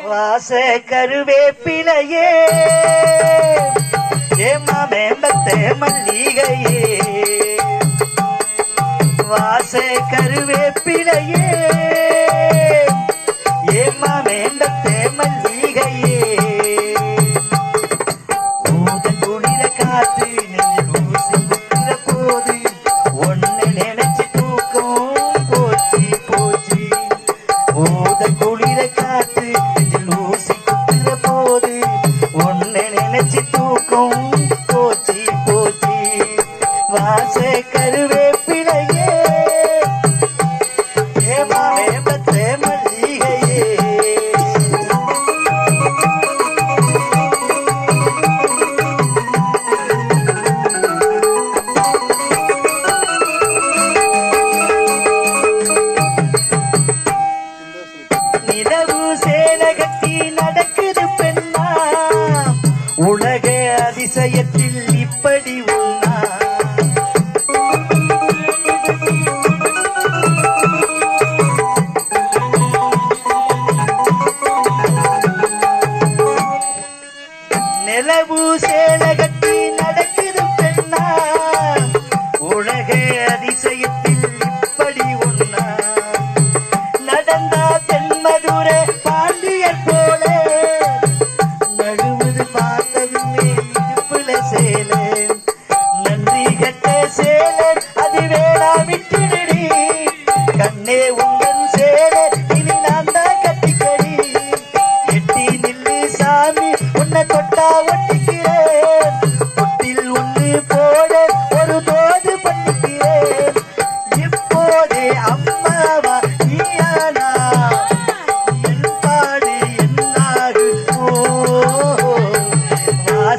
வாச கருவேப்பிலையே ஏமா மேம்பத்த மல்லிகையே. வாச கருவேப்பிலையே ஏமா மேம்பத்த மல்லிகையே. ஊத குளிர காத்து நெஞ்சில் ஊசி குத்துற போது ஒன்னு நினைச்சு தூக்கம் போச்சு போச்சு. ஊத குளிர காத்து கருவே buse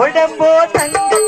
உடம்போ தங்க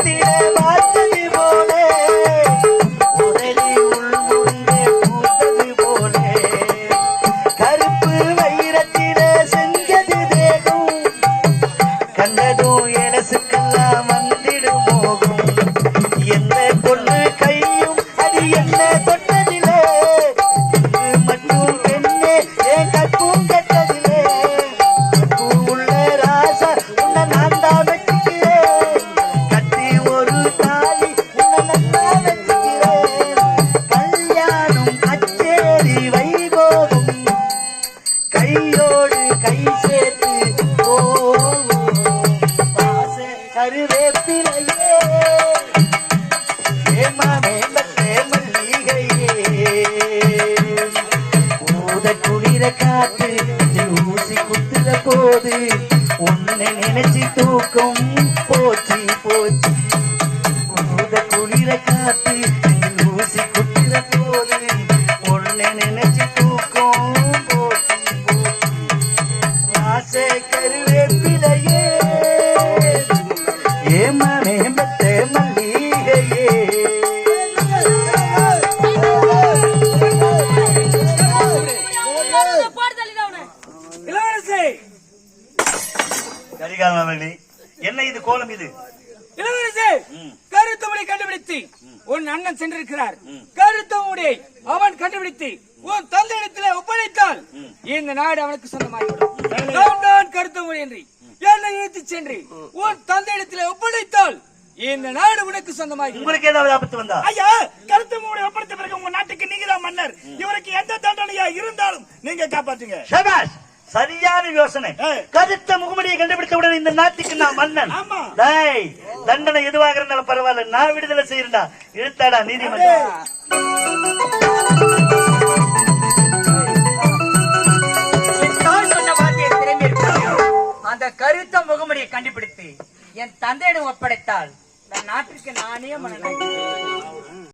போது உன்னை நினைச்சு தூக்கம். போச்சு போச்சு. குளிர காத்து கரிகாலன் அவர்களே என்ன இது கோலம் இது? இளவரசி. கருத்தமுடி கண்டுபிடித்து உன் அண்ணன் சென்றிருக்கிறார். கருத்தமுடியை அவன் கண்டுபிடித்து உன் தந்தையிடத்திலே ஒப்படைத்தால் இந்த நாடு அவனுக்கு சொந்தமாகிவிடும் நான் தான் கருத்தமுடி என்று என்னை இழுத்து சென்று உன் தந்தையிடத்திலே ஒப்படைத்தால் இந்த நாடு உனக்கு சொந்தமாகி உங்களுக்கு ஏதாவது ஆபத்து வந்தா? ஐயா கருத்து மூடி ஒப்படைத்த பிறகு உங்க நாட்டுக்கு நீங்க தான் மன்னர் இவருக்கு எந்த தண்டனையா இருந்தாலும் நீங்க காப்பாத்துங்க ஷபாஷ்! சரியான யோசனை. கருத்த முகமடியை கண்டுபிடித்தவுடன் இந்த நாட்டுக்கு நான் மன்னன் ஆமா. டேய் தண்டனை எதுவாக இருந்தாலும் பரவாயில்ல நான் விடுதலை செய்யறேன்டா இழுத்தாடா நீதிமன்றம். அந்த கருத்த முகமுடியை கண்டுபிடித்து என் தந்தையிடம் ஒப்படைத்தால் இந்த நாட்டிற்கு நானே மன்னனாகிறேன்